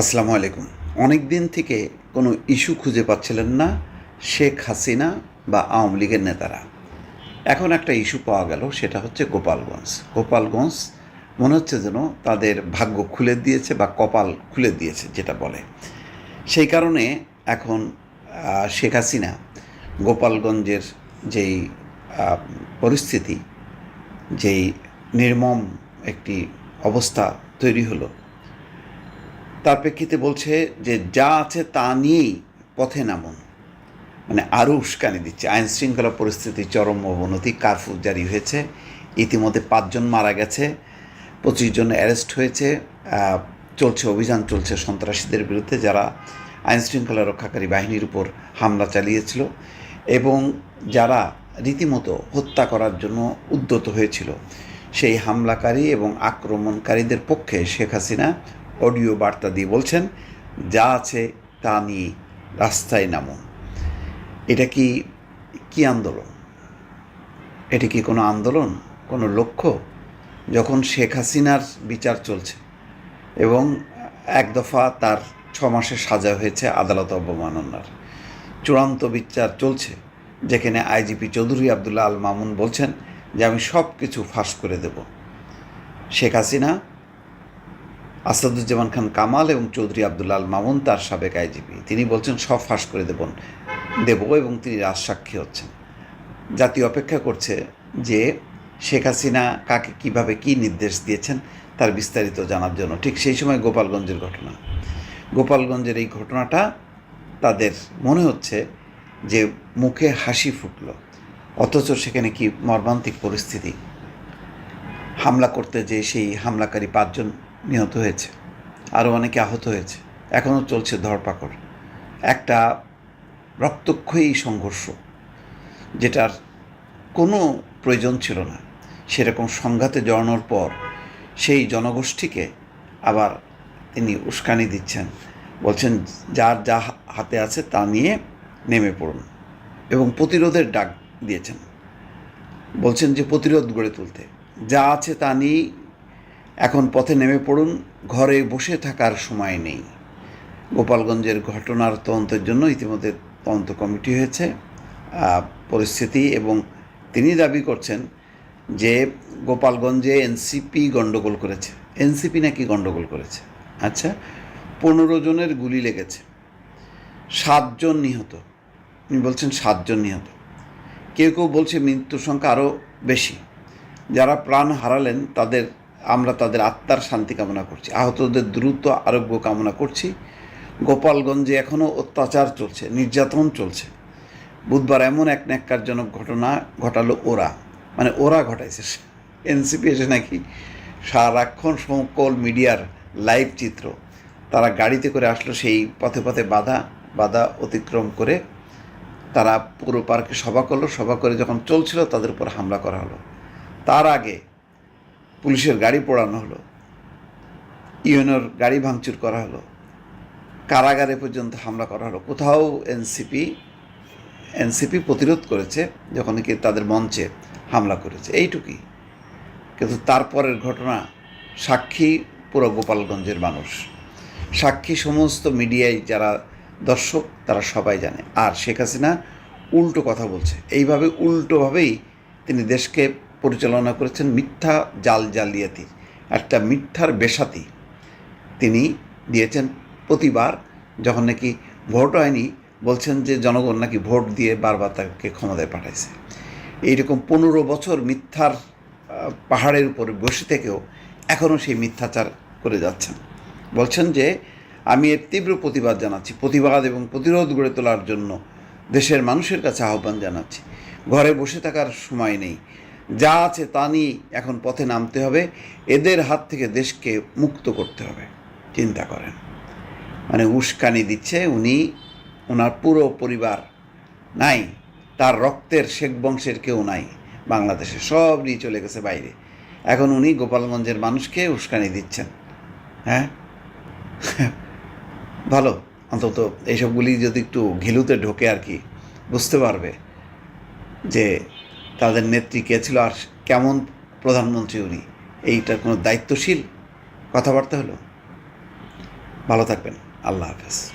আসসালামু আলাইকুম। অনেক দিন থেকে কোনো ইস্যু খুঁজে পাচ্ছিলেন না শেখ হাসিনা বা আওয়ামী লীগের নেতারা। এখন একটা ইস্যু পাওয়া গেল, সেটা হচ্ছে গোপালগঞ্জ। গোপালগঞ্জ মনে হচ্ছে যেন তাদের ভাগ্য খুলে দিয়েছে বা কপাল খুলে দিয়েছে, যেটা বলে। সেই কারণে এখন শেখ হাসিনা গোপালগঞ্জের যেই পরিস্থিতি, যেই নির্মম একটি অবস্থা তৈরি হলো তার প্রেক্ষিতে বলছে যে যা আছে তা নিয়েই পথে নামুন। মানে আরও উস্কানি দিচ্ছে। আইন শৃঙ্খলা পরিস্থিতি চরম অবনতি, কারফিউ জারি হয়েছে। ইতিমধ্যে পাঁচজন মারা গেছে, পঁচিশ জন অ্যারেস্ট হয়েছে চলছে অভিযান, চলছে সন্ত্রাসীদের বিরুদ্ধে যারা আইন শৃঙ্খলা রক্ষাকারী বাহিনীর উপর হামলা চালিয়েছিল এবং যারা রীতিমতো হত্যা করার জন্য উদ্যত হয়েছিল। সেই হামলাকারী এবং আক্রমণকারীদের পক্ষে শেখ হাসিনা অডিও বার্তা দিয়ে বলছেন, যা আছে তা নিয়ে রাস্তায় নামুন। এটা কি কি আন্দোলন? এটা কি কোনো আন্দোলন, কোনো লক্ষ্য? যখন শেখ হাসিনার বিচার চলছে এবং এক দফা তার ছ মাসের সাজা হয়েছে আদালত অবমাননার, চূড়ান্ত বিচার চলছে, যেখানে আইজিপি চৌধুরী আবদুল্লাহ আল মামুন বলছেন যে, আমি সব কিছু ফাঁস করে দেব। শেখ হাসিনা আসাদুজ্জামান খান কামাল এবং চৌধুরী আবদুল্লাল মামুন, তার সাবেক আইজিপি তিনি বলছেন, সব ফাঁস করে দেবন দেব এবং তিনি রাজসাক্ষী হচ্ছেন। জাতি অপেক্ষা করছে যে শেখ হাসিনা কাকে কীভাবে কি নির্দেশ দিয়েছেন, তার বিস্তারিত জানার জন্য। ঠিক সেই সময় গোপালগঞ্জের ঘটনা। গোপালগঞ্জের এই ঘটনাটা তাদের মনে হচ্ছে যে মুখে হাসি ফুটল, অথচ সেখানে কি মর্মান্তিক পরিস্থিতি। হামলা করতে যে সেই হামলাকারী পাঁচজন নিহত হয়েছে। আরও অনেকে আহত হয়েছে। এখনও চলছে ধরপাকড়। একটা রক্তক্ষয়ী সংঘর্ষ, যেটার কোনো প্রয়োজন ছিল না। সেরকম সংঘাতে জড়ানোর পর সেই জনগোষ্ঠীকে আবার তিনি উস্কানি দিচ্ছেন। বলছেন, যার যা হাতে আছে তা নিয়ে নেমে পড়ুন। এবং প্রতিরোধের ডাক দিয়েছেন। বলছেন যে, প্রতিরোধ গড়ে তুলতে। যা আছে তা নিয়েই এখন পথে নেমে পড়ুন, ঘরে বসে থাকার সময় নেই। গোপালগঞ্জের ঘটনার তদন্তের জন্য ইতিমধ্যে তদন্ত কমিটি হয়েছে। পরিস্থিতি এবং তিনি দাবি করছেন যে গোপালগঞ্জে এনসিপি গণ্ডগোল করেছে। এনসিপি নাকি গণ্ডগোল করেছে? আচ্ছা পনেরো জনের গুলি লেগেছে। সাতজন নিহত। উনি বলছেন সাতজন নিহত। কেউ কেউ বলছে মৃত্যুর সংখ্যা আরও বেশি। যারা প্রাণ হারালেন তাদের আমরা তাদের আত্মার শান্তি কামনা করছি। আহতদের দ্রুত আরোগ্য কামনা করছি। গোপালগঞ্জে এখনও অত্যাচার চলছে, নির্যাতন চলছে। বুধবার এমন এক ন্যাক্কারজনক ঘটনা ঘটালো ওরা। মানে ওরা ঘটাইছে। এনসিপি এসে নাকি সারাক্ষণ সকল মিডিয়ার লাইভ চিত্র। তারা গাড়িতে করে আসলো, সেই পথে পথে বাধা বাধা অতিক্রম করে তারা পুরো পার্কে সভা করল। সভা করে যখন চলছিল, তাদের উপর হামলা করা হলো। তার আগে পুলিশের গাড়ি পোড়ানো হলো। ইউএনওর গাড়ি ভাঙচুর করা হলো। কারাগারে পর্যন্ত হামলা করা হলো। কোথাও এনসিপি এনসিপি প্রতিরোধ করেছে যখন কি তাদের মঞ্চে হামলা করেছে। এইটুকুই। কিন্তু তারপরের ঘটনা, সাক্ষী পুরো গোপালগঞ্জের মানুষ। সাক্ষী সমস্ত মিডিয়ায় যারা দর্শক, তারা সবাই জানে। আর শেখ হাসিনা উল্টো কথা বলছে। এইভাবে উল্টোভাবেই তিনি দেশকে পরিচালনা করেছেন মিথ্যা জাল জালিয়াতির একটা মিথ্যার বেসাতি তিনি দিয়েছেন প্রতিবার, যখন নাকি ভোট হয়নি, বলছেন যে জনগণ নাকি ভোট দিয়ে বারবার তাকে ক্ষমতায় পাঠাইছে। এইরকম পনেরো বছর মিথ্যার পাহাড়ের উপরে বসে থেকেও এখনও সেই মিথ্যাচার করে যাচ্ছেন। বলছেন যে, আমি এর তীব্র প্রতিবাদ জানাচ্ছি, প্রতিবাদ এবং প্রতিরোধ গড়ে তোলার জন্য দেশের মানুষের কাছে আহ্বান জানাচ্ছি। ঘরে বসে থাকার সময় নেই যা আছে তা নিয়ে এখন পথে নামতে হবে। এদের হাত থেকে দেশকে মুক্ত করতে হবে। চিন্তা করেন। মানে উস্কানি দিচ্ছে উনি ওনার পুরো পরিবার নাই, তার রক্তের শেখ বংশের কেউ নাই, বাংলাদেশে সব নিয়ে চলে গেছে বাইরে। এখন উনি গোপালগঞ্জের মানুষকে উস্কানি দিচ্ছেন। হ্যাঁ? ভালো, অন্তত এইসবগুলি যদি একটু ঘিলুতে ঢোকে আর কি, বুঝতে পারবে যে তাদের নেত্রী কে ছিল আর কেমন প্রধানমন্ত্রী উনি? এইটার কোনো দায়িত্বশীল? কথাবার্তা হলো? ভালো থাকবেন। আল্লাহ হাফেজ।